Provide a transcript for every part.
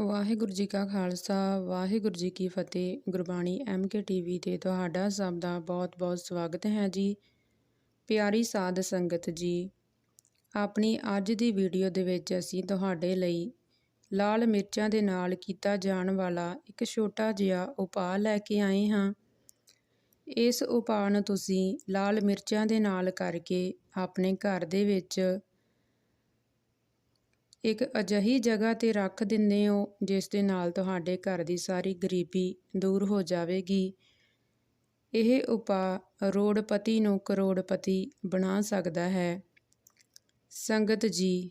ਵਾਹਿਗੁਰੂ ਜੀ ਕਾ ਖਾਲਸਾ, ਵਾਹਿਗੁਰੂ ਜੀ ਕੀ ਫਤਿਹ। Gurbani MK TV ਤੇ ਤੁਹਾਡਾ ਸਭ ਦਾ ਬਹੁਤ-ਬਹੁਤ ਸਵਾਗਤ ਹੈ ਜੀ। ਪਿਆਰੀ ਸਾਧ ਸੰਗਤ ਜੀ, ਆਪਣੀ ਅੱਜ ਦੀ ਵੀਡੀਓ ਦੇ ਵਿੱਚ ਅਸੀਂ ਤੁਹਾਡੇ ਲਈ ਲਾਲ ਮਿਰਚਾਂ ਦੇ ਨਾਲ ਕੀਤਾ ਜਾਣ ਵਾਲਾ ਇੱਕ ਛੋਟਾ ਜਿਹਾ ਉਪਾਅ ਲੈ ਕੇ ਆਏ ਹਾਂ। ਇਸ ਉਪਾਅ ਨੂੰ ਤੁਸੀਂ ਲਾਲ ਮਿਰਚਾਂ ਦੇ ਨਾਲ ਕਰਕੇ ਆਪਣੇ ਘਰ ਦੇ ਵਿੱਚ ਇੱਕ ਅਜਿਹੀ ਜਗ੍ਹਾ ਤੇ ਰੱਖ ਦਿੰਦੇ ਹੋ ਜਿਸ ਦੇ ਨਾਲ ਤੁਹਾਡੇ ਘਰ ਦੀ ਸਾਰੀ ਗਰੀਬੀ ਦੂਰ ਹੋ ਜਾਵੇਗੀ। ਇਹ ਉਪਾਅ ਰੋੜਪਤੀ ਨੂੰ ਕਰੋੜਪਤੀ ਬਣਾ ਸਕਦਾ ਹੈ। ਸੰਗਤ ਜੀ,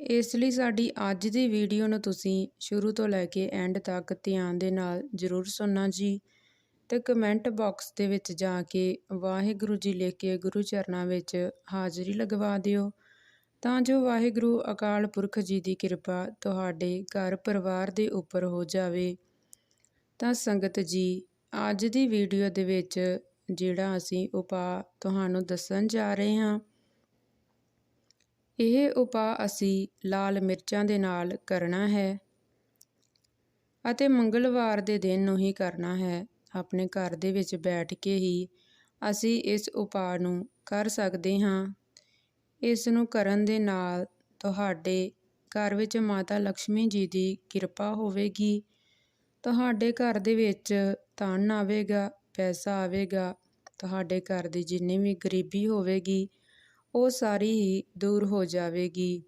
ਇਸ ਲਈ ਸਾਡੀ ਅੱਜ ਦੀ ਵੀਡੀਓ ਨੂੰ ਤੁਸੀਂ ਸ਼ੁਰੂ ਤੋਂ ਲੈ ਕੇ ਐਂਡ ਤੱਕ ਧਿਆਨ ਦੇ ਨਾਲ ਜ਼ਰੂਰ ਸੁਣਨਾ ਜੀ ਤੇ ਕਮੈਂਟ ਬਾਕਸ ਦੇ ਵਿੱਚ ਜਾ ਕੇ ਵਾਹਿਗੁਰੂ ਜੀ ਲਿਖ ਕੇ ਗੁਰੂ ਚਰਨਾਂ ਵਿੱਚ ਹਾਜ਼ਰੀ ਲਗਵਾ ਦਿਓ। ਤਾਂ ਜੋ ਵਾਹਿਗੁਰੂ ਅਕਾਲ ਪੁਰਖ ਜੀ ਦੀ ਕਿਰਪਾ ਤੁਹਾਡੇ ਘਰ ਪਰਿਵਾਰ ਦੇ ਉੱਪਰ ਹੋ ਜਾਵੇ। ਤਾਂ ਸੰਗਤ ਜੀ, ਅੱਜ ਦੀ ਵੀਡੀਓ ਦੇ ਵਿੱਚ ਜਿਹੜਾ ਅਸੀਂ ਉਪਾਅ ਤੁਹਾਨੂੰ ਦੱਸਣ ਜਾ ਰਹੇ ਹਾਂ, ਇਹ ਉਪਾਅ ਅਸੀਂ ਲਾਲ ਮਿਰਚਾਂ ਦੇ ਨਾਲ ਕਰਨਾ ਹੈ ਅਤੇ ਮੰਗਲਵਾਰ ਦੇ ਦਿਨ ਨੂੰ ਹੀ ਕਰਨਾ ਹੈ। ਆਪਣੇ ਘਰ ਦੇ ਵਿੱਚ ਬੈਠ ਕੇ ਹੀ ਅਸੀਂ ਇਸ ਉਪਾਅ ਨੂੰ ਕਰ ਸਕਦੇ ਹਾਂ। ਇਸ ਨੂੰ ਕਰਨ ਦੇ ਨਾਲ ਤੁਹਾਡੇ ਘਰ ਵਿੱਚ ਮਾਤਾ ਲక్ష్ਮੀ ਜੀ ਦੀ ਕਿਰਪਾ ਹੋਵੇਗੀ। ਤੁਹਾਡੇ ਘਰ ਦੇ ਵਿੱਚ ਧਨ ਆਵੇਗਾ, ਪੈਸਾ ਆਵੇਗਾ, ਤੁਹਾਡੇ ਘਰ ਦੀ ਜਿੰਨੀ ਵੀ ਗਰੀਬੀ ਹੋਵੇਗੀ, ਉਹ ਸਾਰੀ ਹੀ ਦੂਰ ਹੋ ਜਾਵੇਗੀ।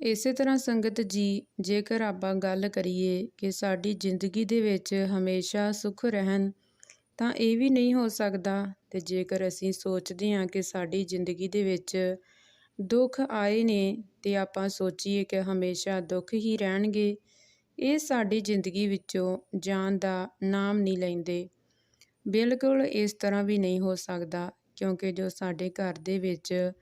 ਇਸੇ ਤਰ੍ਹਾਂ ਸੰਗਤ ਜੀ, ਜੇਕਰ ਆਪਾਂ ਗੱਲ ਕਰੀਏ ਕਿ ਸਾਡੀ ਜ਼ਿੰਦਗੀ ਦੇ ਵਿੱਚ ਹਮੇਸ਼ਾ ਸੁਖ ਰਹਿਣ ਤਾਂ ਇਹ ਵੀ ਨਹੀਂ ਹੋ ਸਕਦਾ। ਤੇ ਜੇਕਰ ਅਸੀਂ ਸੋਚਦੇ ਹਾਂ ਕਿ ਸਾਡੀ ਜ਼ਿੰਦਗੀ ਦੇ ਵਿੱਚ ਦੁੱਖ ਆਏ ਨੇ ਤੇ ਆਪਾਂ ਸੋਚੀਏ ਕਿ ਹਮੇਸ਼ਾ ਦੁੱਖ ਹੀ ਰਹਿਣਗੇ, ਇਹ ਸਾਡੀ ਜ਼ਿੰਦਗੀ ਵਿੱਚੋਂ ਜਾਣ ਦਾ ਨਾਮ ਨਹੀਂ ਲੈਂਦੇ। ਬਿਲਕੁਲ ਇਸ ਤਰ੍ਹਾਂ ਵੀ ਨਹੀਂ ਹੋ ਸਕਦਾ, ਕਿਉਂਕਿ ਜੋ ਸਾਡੇ ਘਰ ਦੇ ਵਿੱਚ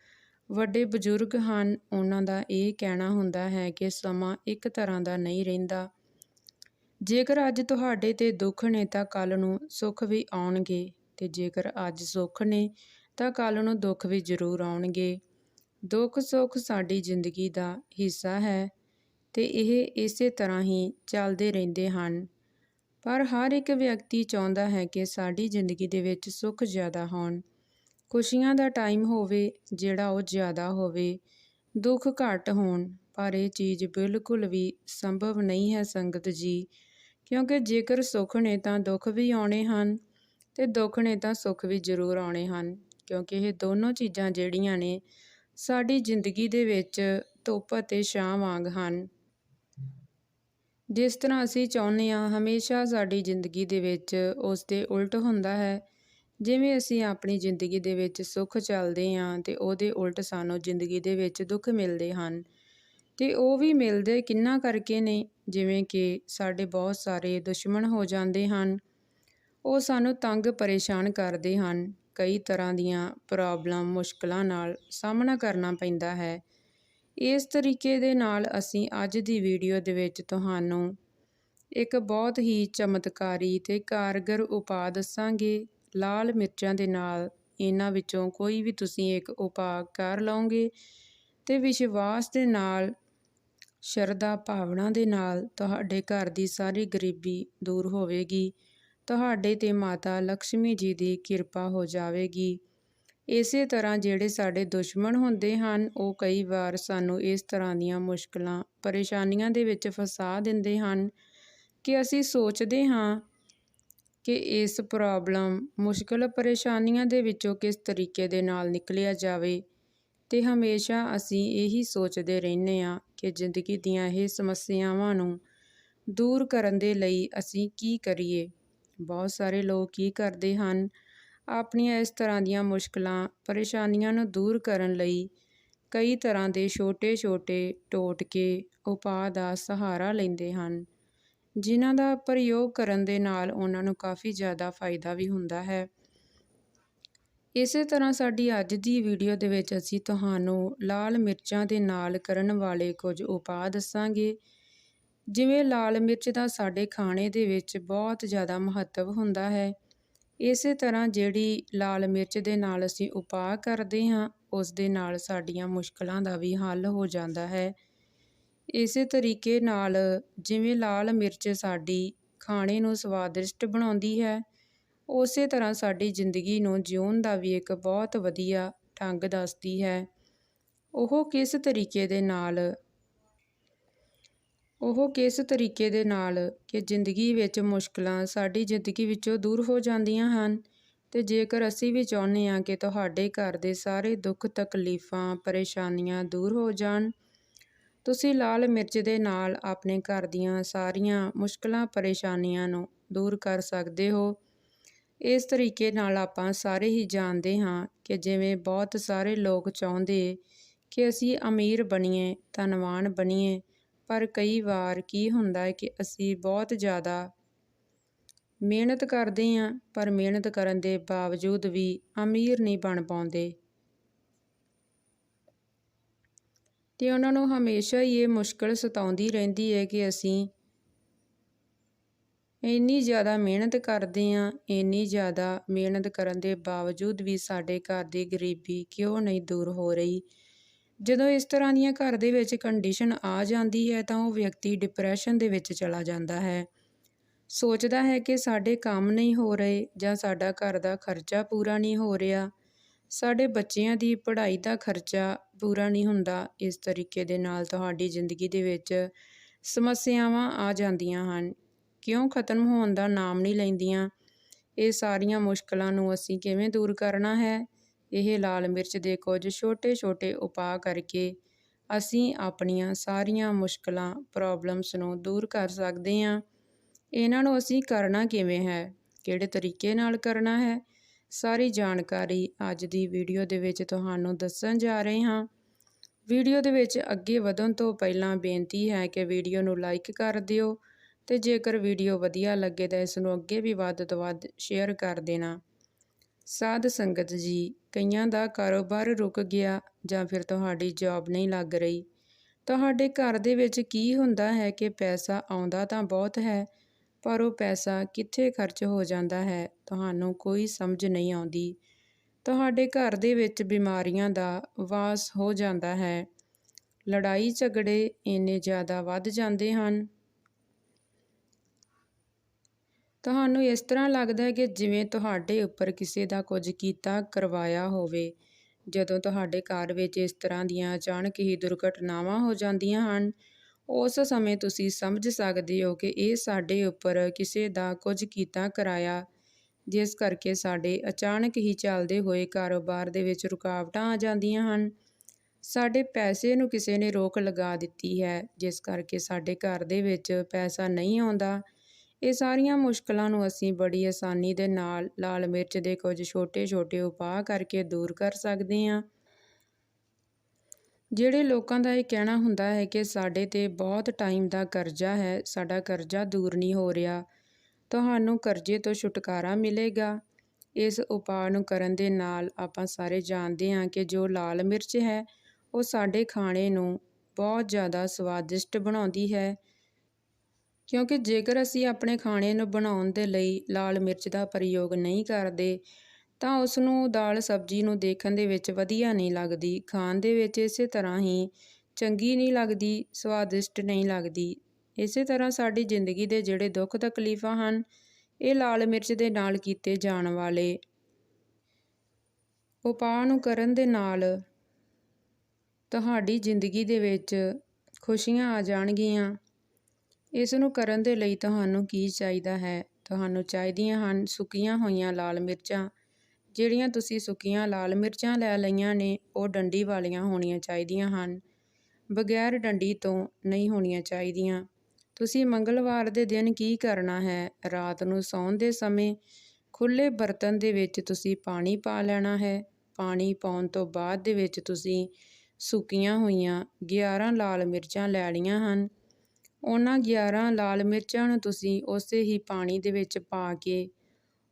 ਵੱਡੇ ਬਜ਼ੁਰਗ ਹਨ, ਉਹਨਾਂ ਦਾ ਇਹ ਕਹਿਣਾ ਹੁੰਦਾ ਹੈ ਕਿ ਸਮਾਂ ਇੱਕ ਤਰ੍ਹਾਂ ਦਾ ਨਹੀਂ ਰਹਿੰਦਾ। ਜੇਕਰ ਅੱਜ ਤੁਹਾਡੇ ਤੇ ਦੁੱਖ ਨੇ ਤਾਂ ਕੱਲ ਨੂੰ ਸੁੱਖ ਵੀ ਆਉਣਗੇ ਤੇ ਜੇਕਰ ਅੱਜ ਸੁੱਖ ਨੇ ਤਾਂ ਕੱਲ ਨੂੰ ਦੁੱਖ ਵੀ ਜ਼ਰੂਰ ਆਉਣਗੇ। ਦੁੱਖ ਸੁੱਖ ਸਾਡੀ ਜ਼ਿੰਦਗੀ ਦਾ ਹਿੱਸਾ ਹੈ ਤੇ ਇਹ ਇਸੇ ਤਰ੍ਹਾਂ ਹੀ ਚੱਲਦੇ ਰਹਿੰਦੇ ਹਨ। ਪਰ ਹਰ ਇੱਕ ਵਿਅਕਤੀ ਚਾਹੁੰਦਾ ਹੈ ਕਿ ਸਾਡੀ ਜ਼ਿੰਦਗੀ ਦੇ ਵਿੱਚ ਸੁੱਖ ਜ਼ਿਆਦਾ ਹੋਣ। ਖੁਸ਼ੀਆਂ ਦਾ ਟਾਈਮ ਹੋਵੇ, ਜਿਹੜਾ ਉਹ ਜ਼ਿਆਦਾ ਹੋਵੇ, ਦੁੱਖ ਘੱਟ ਹੋਣ, ਪਰ ਇਹ ਚੀਜ਼ ਬਿਲਕੁਲ ਵੀ ਸੰਭਵ ਨਹੀਂ ਹੈ ਸੰਗਤ ਜੀ। ਕਿਉਂਕਿ ਜੇਕਰ ਸੁੱਖ ਨੇ ਤਾਂ ਦੁੱਖ ਵੀ ਆਉਣੇ ਹਨ ਤੇ ਦੁੱਖ ਨੇ ਤਾਂ ਸੁੱਖ ਵੀ ਜ਼ਰੂਰ ਆਉਣੇ ਹਨ, ਕਿਉਂਕਿ ਇਹ ਦੋਨੋਂ ਚੀਜ਼ਾਂ ਜਿਹੜੀਆਂ ਨੇ ਸਾਡੀ ਜ਼ਿੰਦਗੀ ਦੇ ਵਿੱਚ ਧੁੱਪ ਅਤੇ ਛਾਂ ਵਾਂਗ ਹਨ। ਜਿਸ ਤਰ੍ਹਾਂ ਅਸੀਂ ਚਾਹੁੰਦੇ ਹਾਂ, ਹਮੇਸ਼ਾ ਸਾਡੀ ਜ਼ਿੰਦਗੀ ਦੇ ਵਿੱਚ ਉਸ ਦੇ ਉਲਟ ਹੁੰਦਾ ਹੈ। ਜਿਵੇਂ ਅਸੀਂ ਆਪਣੀ ਜ਼ਿੰਦਗੀ ਦੇ ਵਿੱਚ ਸੁੱਖ ਚੱਲਦੇ ਹਾਂ ਤੇ ਉਹਦੇ ਉਲਟ ਸਾਨੂੰ ਜ਼ਿੰਦਗੀ ਦੇ ਵਿੱਚ ਦੁੱਖ ਮਿਲਦੇ ਹਨ। ਤੇ ਉਹ ਵੀ ਮਿਲਦੇ ਕਿੰਨਾ ਕਰਕੇ ਨੇ? ਜਿਵੇਂ ਕਿ ਸਾਡੇ ਬਹੁਤ ਸਾਰੇ ਦੁਸ਼ਮਣ ਹੋ ਜਾਂਦੇ ਹਨ। ਉਹ ਸਾਨੂੰ ਤੰਗ ਪਰੇਸ਼ਾਨ ਕਰਦੇ ਹਨ। ਕਈ ਤਰ੍ਹਾਂ ਦੀਆਂ ਪ੍ਰੋਬਲਮ ਮੁਸ਼ਕਲਾਂ ਨਾਲ ਸਾਹਮਣਾ ਕਰਨਾ ਪੈਂਦਾ ਹੈ। ਇਸ ਤਰੀਕੇ ਦੇ ਨਾਲ ਅਸੀਂ ਅੱਜ ਦੀ ਵੀਡੀਓ ਦੇ ਵਿੱਚ ਤੁਹਾਨੂੰ ਇੱਕ ਬਹੁਤ ਹੀ ਚਮਤਕਾਰੀ ਤੇ ਕਾਰਗਰ ਉਪਾਅ ਦੱਸਾਂਗੇ। ਲਾਲ ਮਿਰਚਾਂ ਦੇ ਨਾਲ ਇਹਨਾਂ ਵਿੱਚੋਂ ਕੋਈ ਵੀ ਤੁਸੀਂ ਇੱਕ ਉਪਾਅ ਕਰ ਲਓਗੇ ਤੇ ਵਿਸ਼ਵਾਸ ਦੇ ਨਾਲ ਸ਼ਰਧਾ ਭਾਵਨਾ ਦੇ ਨਾਲ ਤੁਹਾਡੇ ਘਰ ਦੀ ਸਾਰੀ ਗਰੀਬੀ ਦੂਰ ਹੋਵੇਗੀ। ਤੁਹਾਡੇ ਤੇ ਮਾਤਾ ਲక్ష్ਮੀ ਜੀ ਦੀ ਕਿਰਪਾ ਹੋ ਜਾਵੇਗੀ। ਇਸੇ ਤਰ੍ਹਾਂ ਜਿਹੜੇ ਸਾਡੇ ਦੁਸ਼ਮਣ ਹੁੰਦੇ ਹਨ, ਉਹ ਕਈ ਵਾਰ ਸਾਨੂੰ ਇਸ ਤਰ੍ਹਾਂ ਦੀਆਂ ਮੁਸ਼ਕਲਾਂ, ਪਰੇਸ਼ਾਨੀਆਂ ਦੇ ਵਿੱਚ ਫਸਾ ਦਿੰਦੇ ਹਨ ਕਿ ਅਸੀਂ ਸੋਚਦੇ ਹਾਂ ਕਿ ਇਸ ਪ੍ਰੋਬਲਮ ਮੁਸ਼ਕਲ ਪਰੇਸ਼ਾਨੀਆਂ ਦੇ ਵਿੱਚੋਂ ਕਿਸ ਤਰੀਕੇ ਦੇ ਨਾਲ ਨਿਕਲਿਆ ਜਾਵੇ ਤੇ ਹਮੇਸ਼ਾ ਅਸੀਂ ਇਹੀ ਸੋਚਦੇ ਰਹਿੰਦੇ ਹਾਂ ਕਿ ਜ਼ਿੰਦਗੀ ਦੀਆਂ ਇਹ ਸਮੱਸਿਆਵਾਂ ਨੂੰ ਦੂਰ ਕਰਨ ਦੇ ਲਈ ਅਸੀਂ ਕੀ ਕਰੀਏ? ਬਹੁਤ ਸਾਰੇ ਲੋਕ ਕੀ ਕਰਦੇ ਹਨ? ਆਪਣੀਆਂ ਇਸ ਤਰ੍ਹਾਂ ਦੀਆਂ ਮੁਸ਼ਕਲਾਂ, ਪਰੇਸ਼ਾਨੀਆਂ ਨੂੰ ਦੂਰ ਕਰਨ ਲਈ ਕਈ ਤਰ੍ਹਾਂ ਦੇ ਛੋਟੇ-ਛੋਟੇ ਟੋਟਕੇ ਉਪਾਅ ਦਾ ਸਹਾਰਾ ਲੈਂਦੇ ਹਨ, ਜਿਨ੍ਹਾਂ ਦਾ ਪ੍ਰਯੋਗ ਕਰਨ ਦੇ ਨਾਲ ਉਹਨਾਂ ਨੂੰ ਕਾਫੀ ਜ਼ਿਆਦਾ ਫਾਇਦਾ ਵੀ ਹੁੰਦਾ ਹੈ। ਇਸੇ ਤਰ੍ਹਾਂ ਸਾਡੀ ਅੱਜ ਦੀ ਵੀਡੀਓ ਦੇ ਵਿੱਚ ਅਸੀਂ ਤੁਹਾਨੂੰ ਲਾਲ ਮਿਰਚਾਂ ਦੇ ਨਾਲ ਕਰਨ ਵਾਲੇ ਕੁਝ ਉਪਾਅ ਦੱਸਾਂਗੇ। ਜਿਵੇਂ ਲਾਲ ਮਿਰਚ ਦਾ ਸਾਡੇ ਖਾਣੇ ਦੇ ਵਿੱਚ ਬਹੁਤ ਜ਼ਿਆਦਾ ਮਹੱਤਵ ਹੁੰਦਾ ਹੈ। ਇਸੇ ਤਰ੍ਹਾਂ ਜਿਹੜੀ ਲਾਲ ਮਿਰਚ ਦੇ ਨਾਲ ਅਸੀਂ ਉਪਾਅ ਕਰਦੇ ਹਾਂ, ਉਸ ਦੇ ਨਾਲ ਸਾਡੀਆਂ ਮੁਸ਼ਕਲਾਂ ਦਾ ਵੀ ਹੱਲ ਹੋ ਜਾਂਦਾ ਹੈ। ਇਸੇ ਤਰੀਕੇ ਨਾਲ ਜਿਵੇਂ ਲਾਲ ਮਿਰਚ ਸਾਡੀ ਖਾਣੇ ਨੂੰ ਸਵਾਦਿਸ਼ਟ ਬਣਾਉਂਦੀ ਹੈ ਉਸੇ ਤਰ੍ਹਾਂ ਸਾਡੀ ਜ਼ਿੰਦਗੀ ਨੂੰ ਜਿਉਣ ਦਾ ਵੀ ਇੱਕ ਬਹੁਤ ਵਧੀਆ ਢੰਗ ਦੱਸਦੀ ਹੈ। ਉਹ ਕਿਸ ਤਰੀਕੇ ਦੇ ਨਾਲ, ਉਹ ਕਿਸ ਤਰੀਕੇ ਦੇ ਨਾਲ ਕਿ ਜ਼ਿੰਦਗੀ ਵਿੱਚ ਮੁਸ਼ਕਲਾਂ ਸਾਡੀ ਜ਼ਿੰਦਗੀ ਵਿੱਚੋਂ ਦੂਰ ਹੋ ਜਾਂਦੀਆਂ ਹਨ ਤੇ ਜੇਕਰ ਅਸੀਂ ਵੀ ਚਾਹੁੰਦੇ ਹਾਂ ਕਿ ਤੁਹਾਡੇ ਘਰ ਦੇ ਸਾਰੇ ਦੁੱਖ, ਤਕਲੀਫਾਂ, ਪਰੇਸ਼ਾਨੀਆਂ ਦੂਰ ਹੋ ਜਾਣ, ਤੁਸੀਂ ਲਾਲ ਮਿਰਚ ਦੇ ਨਾਲ ਆਪਣੇ ਘਰ ਦੀਆਂ ਸਾਰੀਆਂ ਮੁਸ਼ਕਲਾਂ, ਪਰੇਸ਼ਾਨੀਆਂ ਨੂੰ ਦੂਰ ਕਰ ਸਕਦੇ ਹੋ। ਇਸ ਤਰੀਕੇ ਨਾਲ ਆਪਾਂ ਸਾਰੇ ਹੀ ਜਾਣਦੇ ਹਾਂ ਕਿ ਜਿਵੇਂ ਬਹੁਤ ਸਾਰੇ ਲੋਕ ਚਾਹੁੰਦੇ ਕਿ ਅਸੀਂ ਅਮੀਰ ਬਣੀਏ, ਧਨਵਾਨ ਬਣੀਏ, ਪਰ ਕਈ ਵਾਰ ਕੀ ਹੁੰਦਾ ਹੈ ਕਿ ਅਸੀਂ ਬਹੁਤ ਜ਼ਿਆਦਾ ਮਿਹਨਤ ਕਰਦੇ ਹਾਂ, ਪਰ ਮਿਹਨਤ ਕਰਨ ਦੇ ਬਾਵਜੂਦ ਵੀ ਅਮੀਰ ਨਹੀਂ ਬਣ ਪਾਉਂਦੇ। ਤੇ ਉਹਨਾਂ ਨੂੰ ਹਮੇਸ਼ਾ ਹੀ ਇਹ ਮੁਸ਼ਕਲ ਸਤਾਉਂਦੀ ਰਹਿੰਦੀ ਹੈ ਕਿ ਅਸੀਂ ਇੰਨੀ ਜ਼ਿਆਦਾ ਮਿਹਨਤ ਕਰਦੇ ਹਾਂ ਇੰਨੀ ਜ਼ਿਆਦਾ ਮਿਹਨਤ ਕਰਨ ਦੇ ਬਾਵਜੂਦ ਵੀ ਸਾਡੇ ਘਰ ਦੀ ਗਰੀਬੀ ਕਿਉਂ ਨਹੀਂ ਦੂਰ ਹੋ ਰਹੀ? ਜਦੋਂ ਇਸ ਤਰ੍ਹਾਂ ਦੀਆਂ ਘਰ ਦੇ ਵਿੱਚ ਕੰਡੀਸ਼ਨ ਆ ਜਾਂਦੀ ਹੈ ਤਾਂ ਉਹ ਵਿਅਕਤੀ ਡਿਪਰੈਸ਼ਨ ਦੇ ਵਿੱਚ ਚਲਾ ਜਾਂਦਾ ਹੈ। ਸੋਚਦਾ ਹੈ ਕਿ ਸਾਡੇ ਕੰਮ ਨਹੀਂ ਹੋ ਰਹੇ ਜਾਂ ਸਾਡਾ ਘਰ ਦਾ ਖਰਚਾ ਪੂਰਾ ਨਹੀਂ ਹੋ ਰਿਹਾ। ਸਾਡੇ ਬੱਚਿਆਂ ਦੀ ਪੜ੍ਹਾਈ ਦਾ ਖਰਚਾ ਪੂਰਾ ਨਹੀਂ ਹੁੰਦਾ। ਇਸ ਤਰੀਕੇ ਦੇ ਨਾਲ ਤੁਹਾਡੀ ਜ਼ਿੰਦਗੀ ਦੇ ਵਿੱਚ ਸਮੱਸਿਆਵਾਂ ਆ ਜਾਂਦੀਆਂ ਹਨ। ਕਿਉਂ ਖਤਮ ਹੋਣ ਦਾ ਨਾਮ ਨਹੀਂ ਲੈਂਦੀਆਂ? ਇਹ ਸਾਰੀਆਂ ਮੁਸ਼ਕਲਾਂ ਨੂੰ ਅਸੀਂ ਕਿਵੇਂ ਦੂਰ ਕਰਨਾ ਹੈ? ਇਹ ਲਾਲ ਮਿਰਚ ਦੇ ਕੁਝ ਛੋਟੇ-ਛੋਟੇ ਉਪਾਅ ਕਰਕੇ ਅਸੀਂ ਆਪਣੀਆਂ ਸਾਰੀਆਂ ਮੁਸ਼ਕਲਾਂ ਪ੍ਰੋਬਲਮਸ ਨੂੰ ਦੂਰ ਕਰ ਸਕਦੇ ਹਾਂ। ਇਹਨਾਂ ਨੂੰ ਅਸੀਂ ਕਰਨਾ ਕਿਵੇਂ ਹੈ? ਕਿਹੜੇ ਤਰੀਕੇ ਨਾਲ ਕਰਨਾ ਹੈ? ਸਾਰੀ ਜਾਣਕਾਰੀ ਅੱਜ ਦੀ ਵੀਡੀਓ ਦੇ ਵਿੱਚ ਤੁਹਾਨੂੰ ਦੱਸਣ ਜਾ ਰਹੇ ਹਾਂ। ਵੀਡੀਓ ਦੇ ਵਿੱਚ ਅੱਗੇ ਵਧਣ ਤੋਂ ਪਹਿਲਾਂ ਬੇਨਤੀ ਹੈ ਕਿ ਵੀਡੀਓ ਨੂੰ ਲਾਈਕ ਕਰ ਦਿਓ। ਤੇ ਜੇਕਰ ਵੀਡੀਓ ਵਧੀਆ ਲੱਗੇ ਤਾਂ ਇਸ ਨੂੰ ਅੱਗੇ ਵੀ ਵੱਧ ਤੋਂ ਵੱਧ ਸ਼ੇਅਰ ਕਰ ਦੇਣਾ। ਸਾਧ ਸੰਗਤ ਜੀ, ਕਈਆਂ ਦਾ ਕਾਰੋਬਾਰ ਰੁਕ ਗਿਆ ਜਾਂ ਫਿਰ ਤੁਹਾਡੀ ਜੌਬ ਨਹੀਂ ਲੱਗ ਰਹੀ। ਤੁਹਾਡੇ ਘਰ ਦੇ ਵਿੱਚ ਕੀ ਹੁੰਦਾ ਹੈ ਕਿ ਪੈਸਾ ਆਉਂਦਾ ਤਾਂ ਬਹੁਤ ਹੈ, ਪਰ ਉਹ ਪੈਸਾ ਕਿੱਥੇ ਖਰਚ ਹੋ ਜਾਂਦਾ ਹੈ, ਤੁਹਾਨੂੰ ਕੋਈ ਸਮਝ ਨਹੀਂ ਆਉਂਦੀ। ਤੁਹਾਡੇ ਘਰ ਦੇ ਵਿੱਚ ਬਿਮਾਰੀਆਂ ਦਾ ਵਾਸ ਹੋ ਜਾਂਦਾ ਹੈ। ਲੜਾਈ ਝਗੜੇ ਇੰਨੇ ਜ਼ਿਆਦਾ ਵੱਧ ਜਾਂਦੇ ਹਨ ਤੁਹਾਨੂੰ ਇਸ ਤਰ੍ਹਾਂ ਲੱਗਦਾ ਹੈ ਕਿ ਜਿਵੇਂ ਤੁਹਾਡੇ ਉੱਪਰ ਕਿਸੇ ਦਾ ਕੁਝ ਕੀਤਾ, ਕਰਵਾਇਆ ਹੋਵੇ। ਜਦੋਂ ਤੁਹਾਡੇ ਘਰ ਵਿੱਚ ਇਸ ਤਰ੍ਹਾਂ ਦੀਆਂ ਅਚਾਨਕ ਹੀ ਦੁਰਘਟਨਾਵਾਂ ਹੋ ਜਾਂਦੀਆਂ ਹਨ, ਉਸ ਸਮੇਂ ਤੁਸੀਂ ਸਮਝ ਸਕਦੇ ਹੋ ਕਿ ਇਹ ਸਾਡੇ ਉੱਪਰ ਕਿਸੇ ਦਾ ਕੁਝ ਕੀਤਾ, ਕਰਾਇਆ, ਜਿਸ ਕਰਕੇ ਸਾਡੇ ਅਚਾਨਕ ਹੀ ਚੱਲਦੇ ਹੋਏ ਕਾਰੋਬਾਰ ਦੇ ਵਿੱਚ ਰੁਕਾਵਟਾਂ ਆ ਜਾਂਦੀਆਂ ਹਨ। ਸਾਡੇ ਪੈਸੇ ਨੂੰ ਕਿਸੇ ਨੇ ਰੋਕ ਲਗਾ ਦਿੱਤੀ ਹੈ, ਜਿਸ ਕਰਕੇ ਸਾਡੇ ਘਰ ਦੇ ਵਿੱਚ ਪੈਸਾ ਨਹੀਂ ਆਉਂਦਾ। ਇਹ ਸਾਰੀਆਂ ਮੁਸ਼ਕਲਾਂ ਨੂੰ ਅਸੀਂ ਬੜੀ ਆਸਾਨੀ ਦੇ ਨਾਲ, ਲਾਲ ਮਿਰਚ ਦੇ ਕੁਝ ਛੋਟੇ-ਛੋਟੇ ਉਪਾਅ ਕਰਕੇ ਦੂਰ ਕਰ ਸਕਦੇ ਹਾਂ। ਜਿਹੜੇ ਲੋਕਾਂ ਦਾ ਇਹ ਕਹਿਣਾ ਹੁੰਦਾ ਹੈ ਕਿ ਸਾਡੇ ਤੇ ਬਹੁਤ ਟਾਈਮ ਦਾ ਕਰਜ਼ਾ ਹੈ, ਸਾਡਾ ਕਰਜ਼ਾ ਦੂਰ ਨਹੀਂ ਹੋ ਰਿਹਾ। ਤੁਹਾਨੂੰ ਕਰਜ਼ੇ ਤੋਂ ਛੁਟਕਾਰਾ ਮਿਲੇਗਾ। ਇਸ ਉਪਾਅ ਨੂੰ ਕਰਨ ਦੇ ਨਾਲ ਆਪਾਂ ਸਾਰੇ ਜਾਣਦੇ ਹਾਂ ਕਿ ਜੋ ਲਾਲ ਮਿਰਚ ਹੈ, ਉਹ ਸਾਡੇ ਖਾਣੇ ਨੂੰ ਬਹੁਤ ਜ਼ਿਆਦਾ ਸਵਾਦਿਸ਼ਟ ਬਣਾਉਂਦੀ ਹੈ। ਕਿਉਂਕਿ ਜੇਕਰ ਅਸੀਂ ਆਪਣੇ ਖਾਣੇ ਨੂੰ ਬਣਾਉਣ ਦੇ ਲਈ ਲਾਲ ਮਿਰਚ ਦਾ ਪ੍ਰਯੋਗ ਨਹੀਂ ਕਰਦੇ, ਤਾਂ ਉਸ ਨੂੰ ਦਾਲ ਸਬਜ਼ੀ ਨੂੰ ਦੇਖਣ ਦੇ ਵਿੱਚ ਵਧੀਆ ਨਹੀਂ ਲੱਗਦੀ। ਖਾਣ ਦੇ ਵਿੱਚ ਇਸੇ ਤਰ੍ਹਾਂ ਹੀ ਚੰਗੀ ਨਹੀਂ ਲੱਗਦੀ, ਸਵਾਦਿਸ਼ਟ ਨਹੀਂ ਲੱਗਦੀ। ਇਸੇ ਤਰ੍ਹਾਂ ਸਾਡੀ ਜ਼ਿੰਦਗੀ ਦੇ ਜਿਹੜੇ ਦੁੱਖ ਤਕਲੀਫਾਂ ਹਨ, ਇਹ ਲਾਲ ਮਿਰਚ ਦੇ ਨਾਲ ਕੀਤੇ ਜਾਣ ਵਾਲੇ ਉਪਾਅ ਨੂੰ ਕਰਨ ਦੇ ਨਾਲ ਤੁਹਾਡੀ ਜ਼ਿੰਦਗੀ ਦੇ ਵਿੱਚ ਖੁਸ਼ੀਆਂ ਆ ਜਾਣਗੀਆਂ। ਇਸ ਨੂੰ ਕਰਨ ਦੇ ਲਈ ਤੁਹਾਨੂੰ ਕੀ ਚਾਹੀਦਾ ਹੈ? ਤੁਹਾਨੂੰ ਚਾਹੀਦੀਆਂ ਹਨ ਸੁੱਕੀਆਂ ਹੋਈਆਂ ਲਾਲ ਮਿਰਚਾਂ। ਜਿਹੜੀਆਂ ਤੁਸੀਂ ਸੁੱਕੀਆਂ ਲਾਲ ਮਿਰਚਾਂ ਲੈ ਲਈਆਂ ਨੇ, ਉਹ ਡੰਡੀ ਵਾਲੀਆਂ ਹੋਣੀਆਂ ਚਾਹੀਦੀਆਂ ਹਨ। ਬਗੈਰ ਡੰਡੀ ਤੋਂ ਨਹੀਂ ਹੋਣੀਆਂ ਚਾਹੀਦੀਆਂ। ਤੁਸੀਂ ਮੰਗਲਵਾਰ ਦੇ ਦਿਨ ਕੀ ਕਰਨਾ ਹੈ? ਰਾਤ ਨੂੰ ਸੌਣ ਦੇ ਸਮੇਂ ਖੁੱਲੇ ਬਰਤਨ ਦੇ ਵਿੱਚ ਤੁਸੀਂ ਪਾਣੀ ਪਾ ਲੈਣਾ ਹੈ। ਪਾਣੀ ਪਾਉਣ ਤੋਂ ਬਾਅਦ ਦੇ ਵਿੱਚ ਤੁਸੀਂ ਸੁੱਕੀਆਂ ਹੋਈਆਂ 11 ਲਾਲ ਮਿਰਚਾਂ ਲੈ ਲਈਆਂ ਹਨ। ਉਹਨਾਂ 11 ਲਾਲ ਮਿਰਚਾਂ ਨੂੰ ਤੁਸੀਂ ਉਸੇ ਹੀ ਪਾਣੀ ਦੇ ਵਿੱਚ ਪਾ ਕੇ,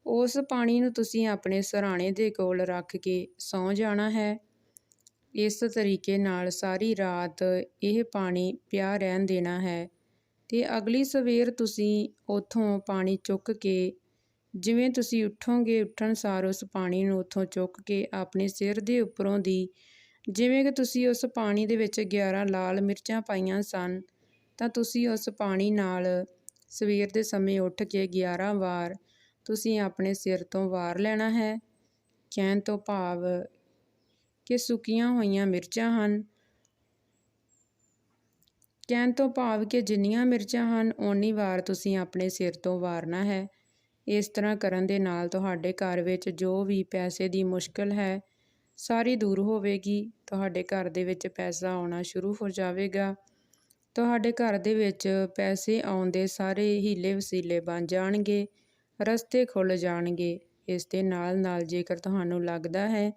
ਉਸ ਪਾਣੀ ਨੂੰ ਤੁਸੀਂ ਆਪਣੇ ਸਰਾਣੇ ਦੇ ਕੋਲ ਰੱਖ ਕੇ ਸੌਂ ਜਾਣਾ ਹੈ। ਇਸ ਤਰੀਕੇ ਨਾਲ ਸਾਰੀ ਰਾਤ ਇਹ ਪਾਣੀ ਪਿਆ ਰਹਿਣ ਦੇਣਾ ਹੈ ਤੇ ਅਗਲੀ ਸਵੇਰ ਤੁਸੀਂ ਉਥੋਂ ਪਾਣੀ ਚੁੱਕ ਕੇ, ਜਿਵੇਂ ਤੁਸੀਂ ਉੱਠੋਗੇ, ਉੱਠਣ ਸਾਰ ਉਸ ਪਾਣੀ ਨੂੰ ਉਥੋਂ ਚੁੱਕ ਕੇ ਆਪਣੇ ਸਿਰ ਦੇ ਉੱਪਰੋਂ ਦੀ, ਜਿਵੇਂ ਕਿ ਤੁਸੀਂ ਉਸ ਪਾਣੀ ਦੇ ਵਿੱਚ 11 ਲਾਲ ਮਿਰਚਾਂ ਪਾਈਆਂ ਸਨ ਤਾਂ ਤੁਸੀਂ ਉਸ ਪਾਣੀ ਨਾਲ ਸਵੇਰ ਦੇ ਸਮੇਂ ਉੱਠ ਕੇ 11 ਵਾਰ ਤੁਸੀਂ ਆਪਣੇ ਸਿਰ ਤੋਂ ਵਾਰ ਲੈਣਾ ਹੈ। ਕਹਿਣ ਤੋਂ ਭਾਵ ਕਿ ਸੁੱਕੀਆਂ ਹੋਈਆਂ ਮਿਰਚਾਂ ਹਨ। ਕਹਿਣ ਤੋਂ ਭਾਵ ਕਿ ਜਿੰਨੀਆਂ ਮਿਰਚਾਂ ਹਨ, ਓਨੀ ਵਾਰ ਤੁਸੀਂ ਆਪਣੇ ਸਿਰ ਤੋਂ ਵਾਰਨਾ ਹੈ। ਇਸ ਤਰ੍ਹਾਂ ਕਰਨ ਦੇ ਨਾਲ ਤੁਹਾਡੇ ਘਰ ਵਿੱਚ ਜੋ ਵੀ ਪੈਸੇ ਦੀ ਮੁਸ਼ਕਲ ਹੈ, ਸਾਰੀ ਦੂਰ ਹੋਵੇਗੀ। ਤੁਹਾਡੇ ਘਰ ਦੇ ਵਿੱਚ ਪੈਸਾ ਆਉਣਾ ਸ਼ੁਰੂ ਹੋ ਜਾਵੇਗਾ। ਤੁਹਾਡੇ ਘਰ ਦੇ ਵਿੱਚ ਪੈਸੇ ਆਉਣ ਦੇ ਸਾਰੇ ਹੀਲੇ ਵਸੀਲੇ ਬਣ ਜਾਣਗੇ, ਰਸਤੇ ਖੁੱਲ ਜਾਣਗੇ। ਇਸ ਦੇ ਨਾਲ ਨਾਲ ਜੇਕਰ ਤੁਹਾਨੂੰ ਲੱਗਦਾ ਹੈ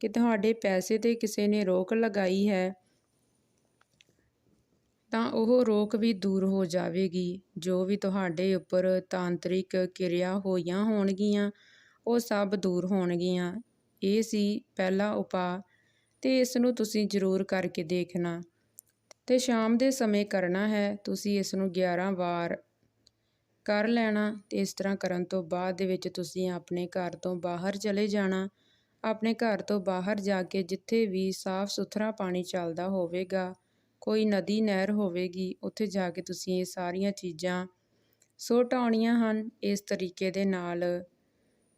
ਕਿ ਤੁਹਾਡੇ ਪੈਸੇ ਤੇ ਕਿਸੇ ਨੇ ਰੋਕ ਲਗਾਈ ਹੈ, ਤਾਂ ਉਹ ਰੋਕ ਵੀ ਦੂਰ ਹੋ ਜਾਵੇਗੀ। ਜੋ ਵੀ ਤੁਹਾਡੇ ਉੱਪਰ ਤਾਂਤਰਿਕ ਕਿਰਿਆ ਹੋਈਆਂ ਹੋਣਗੀਆਂ, ਉਹ ਸਭ ਦੂਰ ਹੋਣਗੀਆਂ। ਇਹ ਸੀ ਪਹਿਲਾ ਉਪਾਅ, ਤੇ ਇਸ ਨੂੰ ਤੁਸੀਂ ਜ਼ਰੂਰ ਕਰਕੇ ਦੇਖਣਾ। ਤੇ ਸ਼ਾਮ ਦੇ ਸਮੇਂ ਕਰਨਾ ਹੈ, ਤੁਸੀਂ ਇਸ ਨੂੰ 11 ਵਾਰ ਕਰ ਲੈਣਾ ਤੇ ਇਸ ਤਰ੍ਹਾਂ ਕਰਨ ਤੋਂ ਬਾਅਦ ਦੇ ਵਿੱਚ ਤੁਸੀਂ ਆਪਣੇ ਘਰ ਤੋਂ ਬਾਹਰ ਚਲੇ ਜਾਣਾ। ਆਪਣੇ ਘਰ ਤੋਂ ਬਾਹਰ ਜਾ ਕੇ ਜਿੱਥੇ ਵੀ ਸਾਫ਼ ਸੁਥਰਾ ਪਾਣੀ ਚੱਲਦਾ ਹੋਵੇਗਾ, ਕੋਈ ਨਦੀ, ਨਹਿਰ ਹੋਵੇਗੀ, ਉੱਥੇ ਜਾ ਕੇ ਤੁਸੀਂ ਇਹ ਸਾਰੀਆਂ ਚੀਜ਼ਾਂ ਸੁੱਟ ਆਉਣੀਆਂ ਹਨ। ਇਸ ਤਰੀਕੇ ਦੇ ਨਾਲ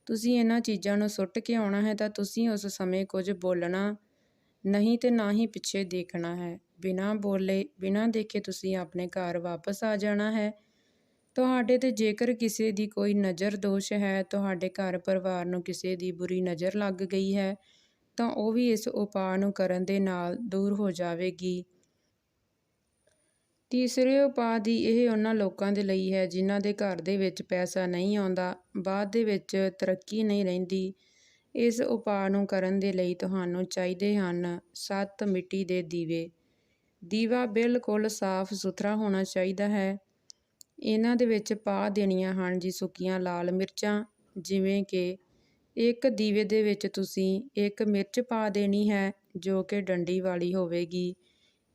ਤੁਸੀਂ ਇਹਨਾਂ ਚੀਜ਼ਾਂ ਨੂੰ ਸੁੱਟ ਕੇ ਆਉਣਾ ਹੈ ਤਾਂ ਤੁਸੀਂ ਉਸ ਸਮੇਂ ਕੁਝ ਬੋਲਣਾ ਨਹੀਂ ਤੇ ਨਾ ਹੀ ਪਿੱਛੇ ਦੇਖਣਾ ਹੈ। ਬਿਨਾਂ ਬੋਲੇ, ਬਿਨਾਂ ਦੇਖੇ ਤੁਸੀਂ ਆਪਣੇ ਘਰ ਵਾਪਸ ਆ ਜਾਣਾ ਹੈ। ਤੁਹਾਡੇ ਤੇ ਜੇਕਰ ਕਿਸੇ ਦੀ ਕੋਈ ਨਜ਼ਰ ਦੋਸ਼ ਹੈ, ਤੁਹਾਡੇ ਘਰ ਪਰਿਵਾਰ ਨੂੰ ਕਿਸੇ ਦੀ ਬੁਰੀ ਨਜ਼ਰ ਲੱਗ ਗਈ ਹੈ, ਤਾਂ ਉਹ ਵੀ ਇਸ ਉਪਾਅ ਨੂੰ ਕਰਨ ਦੇ ਨਾਲ ਦੂਰ ਹੋ ਜਾਵੇਗੀ। ਤੀਸਰੇ ਉਪਾਅ ਦੀ ਇਹ ਉਹਨਾਂ ਲੋਕਾਂ ਦੇ ਲਈ ਹੈ ਜਿਨ੍ਹਾਂ ਦੇ ਘਰ ਦੇ ਵਿੱਚ ਪੈਸਾ ਨਹੀਂ ਆਉਂਦਾ, ਬਾਅਦ ਦੇ ਵਿੱਚ ਤਰੱਕੀ ਨਹੀਂ ਰਹਿੰਦੀ। ਇਸ ਉਪਾਅ ਨੂੰ ਕਰਨ ਦੇ ਲਈ ਤੁਹਾਨੂੰ ਚਾਹੀਦੇ ਹਨ ਸੱਤ ਮਿੱਟੀ ਦੇ ਦੀਵੇ। ਦੀਵਾ ਬਿਲਕੁਲ ਸਾਫ਼ ਸੁਥਰਾ ਹੋਣਾ ਚਾਹੀਦਾ ਹੈ। ਇਹਨਾਂ ਦੇ ਵਿੱਚ ਪਾ ਦੇਣੀਆਂ ਹਨ ਜੀ ਸੁੱਕੀਆਂ ਲਾਲ ਮਿਰਚਾਂ, ਜਿਵੇਂ ਕਿ ਇੱਕ ਦੀਵੇ ਦੇ ਵਿੱਚ ਤੁਸੀਂ ਇੱਕ ਮਿਰਚ ਪਾ ਦੇਣੀ ਹੈ ਜੋ ਕਿ ਡੰਡੀ ਵਾਲੀ ਹੋਵੇਗੀ।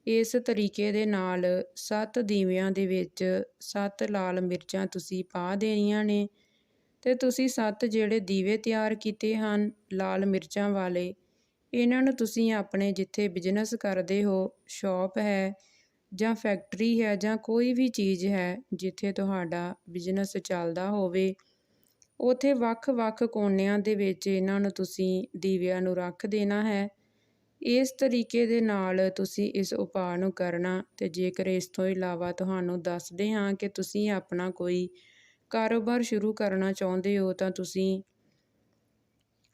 ਇਸ ਤਰੀਕੇ ਦੇ ਨਾਲ ਸੱਤ ਦੀਵਿਆਂ ਦੇ ਵਿੱਚ ਸੱਤ ਲਾਲ ਮਿਰਚਾਂ ਤੁਸੀਂ ਪਾ ਦੇਣੀਆਂ ਨੇ ਤੇ ਤੁਸੀਂ ਸੱਤ ਜਿਹੜੇ ਦੀਵੇ ਤਿਆਰ ਕੀਤੇ ਹਨ ਲਾਲ ਮਿਰਚਾਂ ਵਾਲੇ ਇਹਨਾਂ ਨੂੰ ਤੁਸੀਂ ਆਪਣੇ ਜਿੱਥੇ ਬਿਜ਼ਨਸ ਕਰਦੇ ਹੋ ਸ਼ਾਪ ਹੈ ਜਾਂ ਫੈਕਟਰੀ ਹੈ ਜਾਂ ਕੋਈ ਵੀ ਚੀਜ਼ ਹੈ ਜਿੱਥੇ ਤੁਹਾਡਾ ਬਿਜ਼ਨਸ ਚੱਲਦਾ ਹੋਵੇ, ਉਥੇ ਵੱਖ-ਵੱਖ ਕੋਨਿਆਂ ਦੇ ਵਿੱਚ ਇਹਨਾਂ ਨੂੰ ਤੁਸੀਂ ਦੀਵਿਆਂ ਨੂੰ ਰੱਖ ਦੇਣਾ ਹੈ। ਇਸ ਤਰੀਕੇ ਦੇ ਨਾਲ ਤੁਸੀਂ ਇਸ ਉਪਾਅ ਨੂੰ ਕਰਨਾ ਤੇ ਜੇਕਰ ਇਸ ਤੋਂ ਇਲਾਵਾ ਤੁਹਾਨੂੰ ਦੱਸਦੇ ਹਾਂ ਕਿ ਤੁਸੀਂ ਆਪਣਾ ਕੋਈ ਕਾਰੋਬਾਰ ਸ਼ੁਰੂ ਕਰਨਾ ਚਾਹੁੰਦੇ ਹੋ ਤਾਂ ਤੁਸੀਂ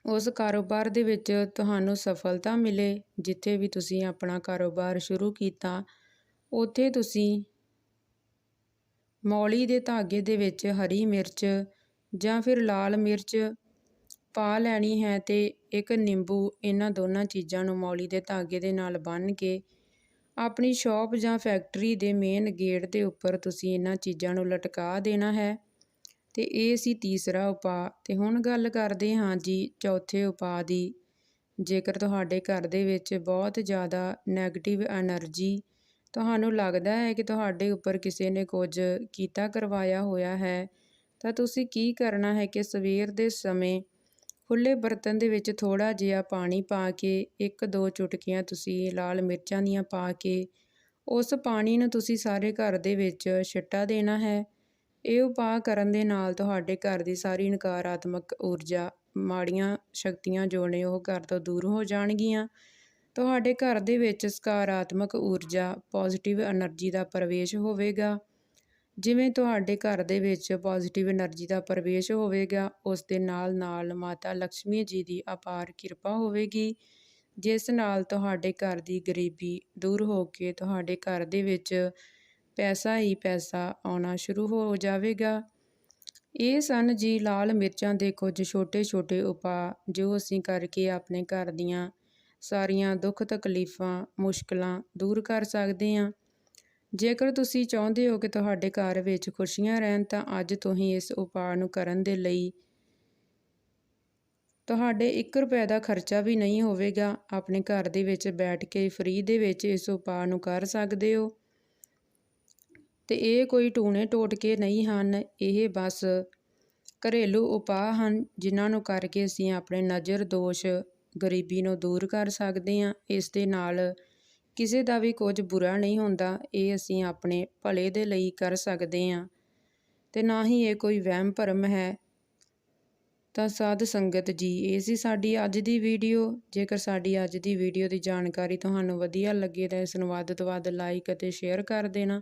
ਉਸ ਕਾਰੋਬਾਰ ਦੇ ਵਿੱਚ ਤੁਹਾਨੂੰ ਸਫਲਤਾ ਮਿਲੇ, ਜਿੱਥੇ ਵੀ ਤੁਸੀਂ ਆਪਣਾ ਕਾਰੋਬਾਰ ਸ਼ੁਰੂ ਕੀਤਾ, ਉੱਥੇ ਤੁਸੀਂ ਮੌਲੀ ਦੇ ਧਾਗੇ ਦੇ ਵਿੱਚ ਹਰੀ ਮਿਰਚ ਜਾਂ ਫਿਰ ਲਾਲ ਮਿਰਚ ਪਾ ਲੈਣੀ ਹੈ ਤੇ ਇੱਕ ਨਿੰਬੂ, ਇਹਨਾਂ ਦੋਨਾਂ ਚੀਜ਼ਾਂ ਨੂੰ ਮੌਲੀ ਦੇ ਧਾਗੇ ਦੇ ਨਾਲ ਬੰਨ੍ਹ ਕੇ ਆਪਣੀ ਸ਼ਾਪ ਜਾਂ ਫੈਕਟਰੀ ਦੇ ਮੇਨ ਗੇਟ ਦੇ ਉੱਪਰ ਤੁਸੀਂ ਇਹਨਾਂ ਚੀਜ਼ਾਂ ਨੂੰ ਲਟਕਾ ਦੇਣਾ ਹੈ। ਤੇ ਇਹ ਸੀ ਤੀਸਰਾ ਉਪਾਅ। ਤੇ ਹੁਣ ਗੱਲ ਕਰਦੇ ਹਾਂ ਜੀ ਚੌਥੇ ਉਪਾਅ ਦੀ। ਜੇਕਰ ਤੁਹਾਡੇ ਘਰ ਦੇ ਵਿੱਚ ਬਹੁਤ ਜ਼ਿਆਦਾ ਨੈਗੇਟਿਵ એનર્ਜੀ ਤੁਹਾਨੂੰ ਲੱਗਦਾ ਹੈ ਕਿ ਤੁਹਾਡੇ ਉੱਪਰ ਕਿਸੇ ਨੇ ਕੁਝ ਕੀਤਾ ਕਰਵਾਇਆ ਹੋਇਆ ਹੈ, ਤਾਂ ਤੁਸੀਂ ਕੀ ਕਰਨਾ ਹੈ ਕਿ ਸਵੇਰ ਦੇ ਸਮੇਂ ਖੁੱਲੇ ਬਰਤਨ ਦੇ ਵਿੱਚ ਥੋੜਾ ਜਿਹਾ ਪਾਣੀ ਪਾ ਕੇ, ਇੱਕ ਦੋ ਚੁਟਕੀਆਂ ਤੁਸੀਂ ਲਾਲ ਮਿਰਚਾਂ ਦੀਆਂ ਪਾ ਕੇ, ਉਸ ਪਾਣੀ ਨੂੰ ਤੁਸੀਂ ਸਾਰੇ ਘਰ ਦੇ ਵਿੱਚ ਛਿੱਟਾ ਦੇਣਾ ਹੈ। ਇਹ ਉਪਾਅ ਕਰਨ ਦੇ ਨਾਲ ਤੁਹਾਡੇ ਘਰ ਦੀ ਸਾਰੀ ਨਕਾਰਾਤਮਕ ਊਰਜਾ ਮਾੜੀਆਂ ਸ਼ਕਤੀਆਂ ਜੋ ਨੇ ਉਹ ਘਰ ਤੋਂ ਦੂਰ ਹੋ ਜਾਣਗੀਆਂ। ਤੁਹਾਡੇ ਘਰ ਦੇ ਵਿੱਚ ਸਕਾਰਾਤਮਕ ਊਰਜਾ ਪੋਜ਼ਿਟਿਵ એનર્ਜੀ ਦਾ ਪ੍ਰਵੇਸ਼ ਹੋਵੇਗਾ। ਜਿਵੇਂ ਤੁਹਾਡੇ ਘਰ ਦੇ ਵਿੱਚ ਪੋਜ਼ਿਟਿਵ એનર્ਜੀ ਦਾ ਪ੍ਰਵੇਸ਼ ਹੋਵੇਗਾ, ਉਸ ਦੇ ਨਾਲ ਨਾਲ ਮਾਤਾ ਲక్ష్ਮੀ ਜੀ ਦੀ ਅਪਾਰ ਕਿਰਪਾ ਹੋਵੇਗੀ। ਜਿਸ ਨਾਲ ਤੁਹਾਡੇ ਘਰ ਦੀ ਗਰੀਬੀ ਦੂਰ ਹੋ ਕੇ ਤੁਹਾਡੇ ਘਰ ਦੇ ਵਿੱਚ ਪੈਸਾ ਹੀ ਪੈਸਾ ਆਉਣਾ ਸ਼ੁਰੂ ਹੋ ਜਾਵੇਗਾ। ਇਹ ਸਨ ਜੀ ਲਾਲ ਮਿਰਚਾਂ ਦੇ ਕੁਝ ਛੋਟੇ-ਛੋਟੇ ਉਪਾਅ ਜੋ ਅਸੀਂ ਕਰਕੇ ਆਪਣੇ ਘਰ ਦੀਆਂ ਸਾਰੀਆਂ ਦੁੱਖ ਤਕਲੀਫਾਂ, ਮੁਸ਼ਕਲਾਂ ਦੂਰ ਕਰ ਸਕਦੇ ਹਾਂ। ਜੇਕਰ ਤੁਸੀਂ ਚਾਹੁੰਦੇ ਹੋ ਕਿ ਤੁਹਾਡੇ ਘਰ ਵਿੱਚ ਖੁਸ਼ੀਆਂ ਰਹਿਣ ਤਾਂ ਅੱਜ ਤੋਂ ਹੀ ਇਸ ਉਪਾਅ ਨੂੰ ਕਰਨ ਦੇ ਲਈ ਤੁਹਾਡੇ 1 ਰੁਪਏ ਦਾ ਖਰਚਾ ਵੀ ਨਹੀਂ ਹੋਵੇਗਾ। ਆਪਣੇ ਘਰ ਦੇ ਵਿੱਚ ਬੈਠ ਕੇ ਫ੍ਰੀ ਦੇ ਵਿੱਚ ਇਸ ਉਪਾਅ ਨੂੰ ਕਰ ਸਕਦੇ ਹੋ। ਤੇ ਇਹ ਕੋਈ ਟੂਣੇ ਟੋਟਕੇ ਨਹੀਂ ਹਨ, ਇਹ ਬਸ ਘਰੇਲੂ ਉਪਾਅ ਹਨ, ਜਿਨ੍ਹਾਂ ਨੂੰ ਕਰਕੇ ਅਸੀਂ ਆਪਣੇ ਨਜ਼ਰ ਦੋਸ਼ ਗਰੀਬੀ ਨੂੰ ਦੂਰ ਕਰ ਸਕਦੇ ਹਾਂ। ਇਸ ਦੇ ਨਾਲ ਕਿਸੇ ਦਾ ਵੀ ਕੁਝ ਬੁਰਾ ਨਹੀਂ ਹੁੰਦਾ, ਇਹ ਅਸੀਂ ਆਪਣੇ ਭਲੇ ਦੇ ਲਈ ਕਰ ਸਕਦੇ ਹਾਂ। ਤੇ ਨਾ ਹੀ ਇਹ ਕੋਈ ਵਹਿਮ ਭਰਮ ਹੈ। ਤਾਂ ਸਾਧ ਸੰਗਤ ਜੀ, ਇਹ ਸੀ ਸਾਡੀ ਅੱਜ ਦੀ ਵੀਡੀਓ। ਜੇਕਰ ਸਾਡੀ ਅੱਜ ਦੀ ਵੀਡੀਓ ਦੀ ਜਾਣਕਾਰੀ ਤੁਹਾਨੂੰ ਵਧੀਆ ਲੱਗੇ ਤਾਂ ਇਸ ਨੂੰ ਵੱਧ ਤੋਂ ਵੱਧ ਲਾਈਕ ਅਤੇ ਸ਼ੇਅਰ ਕਰ ਦੇਣਾ।